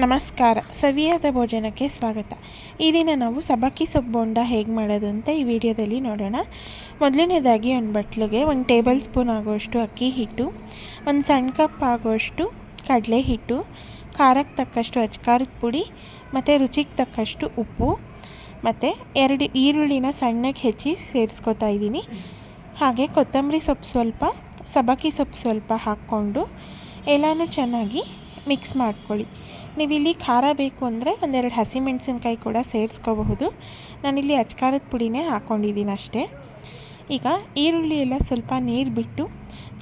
ನಮಸ್ಕಾರ. ಸವಿಯಾದ ಭೋಜನಕ್ಕೆ ಸ್ವಾಗತ. ಈ ದಿನ ನಾವು ಸೊಪ್ಪು ಬೋಂಡ ಹೇಗೆ ಮಾಡೋದು ಅಂತ ಈ ವಿಡಿಯೋದಲ್ಲಿ ನೋಡೋಣ. ಮೊದಲನೇದಾಗಿ ಒಂದು ಬಟ್ಲಿಗೆ ಒಂದು ಟೇಬಲ್ ಸ್ಪೂನ್ ಆಗುವಷ್ಟು ಅಕ್ಕಿ ಹಿಟ್ಟು, ಒಂದು ಸಣ್ಣ ಕಪ್ ಆಗುವಷ್ಟು ಕಡಲೆ ಹಿಟ್ಟು, ಖಾರಕ್ಕೆ ತಕ್ಕಷ್ಟು ಅಚ್ಕಾರದ ಪುಡಿ ಮತ್ತು ರುಚಿಗೆ ತಕ್ಕಷ್ಟು ಉಪ್ಪು ಮತ್ತು ಎರಡು ಈರುಳ್ಳಿನ ಸಣ್ಣಗೆ ಹೆಚ್ಚಿ ಸೇರಿಸ್ಕೊತಾ ಇದ್ದೀನಿ. ಹಾಗೆ ಕೊತ್ತಂಬರಿ ಸೊಪ್ಪು ಸ್ವಲ್ಪ ಸಬಕ್ಕಿ ಸೊಪ್ಪು ಸ್ವಲ್ಪ ಹಾಕ್ಕೊಂಡು, ಎಲ್ಲನೂ ಚೆನ್ನಾಗಿ ಮಿಕ್ಸ್ ಮಾಡ್ಕೊಳ್ಳಿ. ನೀವು ಇಲ್ಲಿ ಖಾರ ಬೇಕು ಅಂದರೆ ಒಂದೆರಡು ಹಸಿಮೆಣಸಿನ್ಕಾಯಿ ಕೂಡ ಸೇರಿಸ್ಕೋಬಹುದು. ನಾನಿಲ್ಲಿ ಅಚ್ಕಾರದ ಪುಡಿನೇ ಹಾಕ್ಕೊಂಡಿದ್ದೀನಿ ಅಷ್ಟೇ. ಈಗ ಈರುಳ್ಳಿ ಎಲ್ಲ ಸ್ವಲ್ಪ ನೀರು ಬಿಟ್ಟು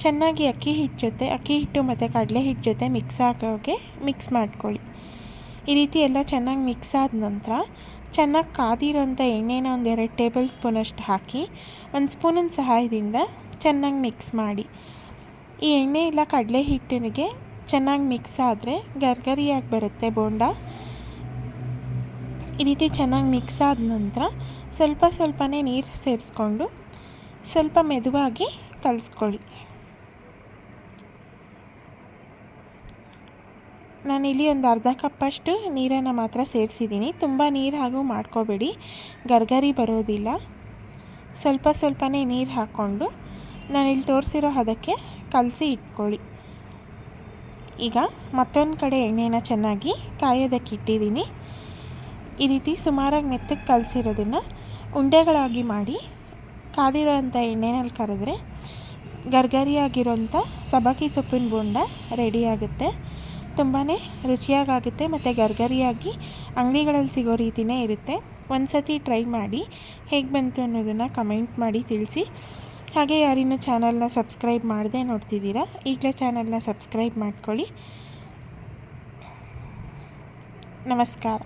ಚೆನ್ನಾಗಿ ಅಕ್ಕಿ ಹಿಟ್ಟು ಜೊತೆ, ಅಕ್ಕಿ ಹಿಟ್ಟು ಮತ್ತು ಕಡಲೆ ಹಿಟ್ಟು ಜೊತೆ ಮಿಕ್ಸ್ ಆಗೋಗೆ ಮಿಕ್ಸ್ ಮಾಡ್ಕೊಳ್ಳಿ. ಈ ರೀತಿ ಎಲ್ಲ ಚೆನ್ನಾಗಿ ಮಿಕ್ಸ್ ಆದ ನಂತರ ಚೆನ್ನಾಗಿ ಕಾದಿರೋಂಥ ಎಣ್ಣೆನ ಒಂದು ಎರಡು ಟೇಬಲ್ ಸ್ಪೂನಷ್ಟು ಹಾಕಿ ಒಂದು ಸ್ಪೂನಿನ ಸಹಾಯದಿಂದ ಚೆನ್ನಾಗಿ ಮಿಕ್ಸ್ ಮಾಡಿ. ಈ ಎಣ್ಣೆ ಇಲ್ಲ ಕಡಲೆ ಹಿಟ್ಟಿಗೆ ಚೆನ್ನಾಗಿ ಮಿಕ್ಸ್ ಆದರೆ ಗರ್ಗರಿಯಾಗಿ ಬರುತ್ತೆ ಬೋಂಡ. ಈ ರೀತಿ ಚೆನ್ನಾಗಿ ಮಿಕ್ಸ್ ಆದ ನಂತರ ಸ್ವಲ್ಪ ಸ್ವಲ್ಪನೇ ನೀರು ಸೇರಿಸ್ಕೊಂಡು ಸ್ವಲ್ಪ ಮೆದುವಾಗಿ ಕಲಿಸ್ಕೊಳ್ಳಿ. ನಾನಿಲ್ಲಿ ಒಂದು ಅರ್ಧ ಕಪ್ಪಷ್ಟು ನೀರನ್ನು ಮಾತ್ರ ಸೇರಿಸಿದ್ದೀನಿ. ತುಂಬ ನೀರು ಹಾಗೂ ಮಾಡ್ಕೋಬೇಡಿ. ಗರ್ಗರಿ ಬರೋದಿಲ್ಲ. ಸ್ವಲ್ಪ ಸ್ವಲ್ಪನೇ ನೀರು ಹಾಕ್ಕೊಂಡು ನಾನಿಲ್ಲಿ ತೋರಿಸಿರೋ ಹದಕ್ಕೆ ಕಲಸಿ ಇಟ್ಕೊಳ್ಳಿ. ಈಗ ಮತ್ತೊಂದು ಕಡೆ ಎಣ್ಣೆನ ಚೆನ್ನಾಗಿ ಕಾಯೋದಕ್ಕೆ ಇಟ್ಟಿದ್ದೀನಿ. ಈ ರೀತಿ ಸುಮಾರಾಗಿ ಮೆತ್ತಗೆ ಕಲಸಿರೋದನ್ನು ಉಂಡೆಗಳಾಗಿ ಮಾಡಿ ಕಾದಿರೋ ಅಂಥ ಎಣ್ಣೆನಲ್ಲಿ ಕರೆದ್ರೆ ಗರ್ಗರಿಯಾಗಿರೋಂಥ ಸಬಕಿ ಸೊಪ್ಪಿನ ಬೋಂಡ ರೆಡಿಯಾಗುತ್ತೆ ತುಂಬಾ ರುಚಿಯಾಗುತ್ತೆ ಮತ್ತು ಗರ್ಗರಿಯಾಗಿ ಅಂಗಡಿಗಳಲ್ಲಿ ಸಿಗೋ ರೀತಿಯೇ ಇರುತ್ತೆ. ಒಂದು ಸತಿ ಟ್ರೈ ಮಾಡಿ ಹೇಗೆ ಬಂತು ಅನ್ನೋದನ್ನು ಕಮೆಂಟ್ ಮಾಡಿ ತಿಳಿಸಿ. ಹಾಗೆ ಯಾರಿನ ಚಾನಲ್ನ ಸಬ್ಸ್ಕ್ರೈಬ್ ಮಾಡದೆ ನೋಡ್ತಿದ್ದೀರಾ ಈಗಲೇ ಚಾನಲ್ನ ಸಬ್ಸ್ಕ್ರೈಬ್ ಮಾಡ್ಕೊಳ್ಳಿ. ನಮಸ್ಕಾರ.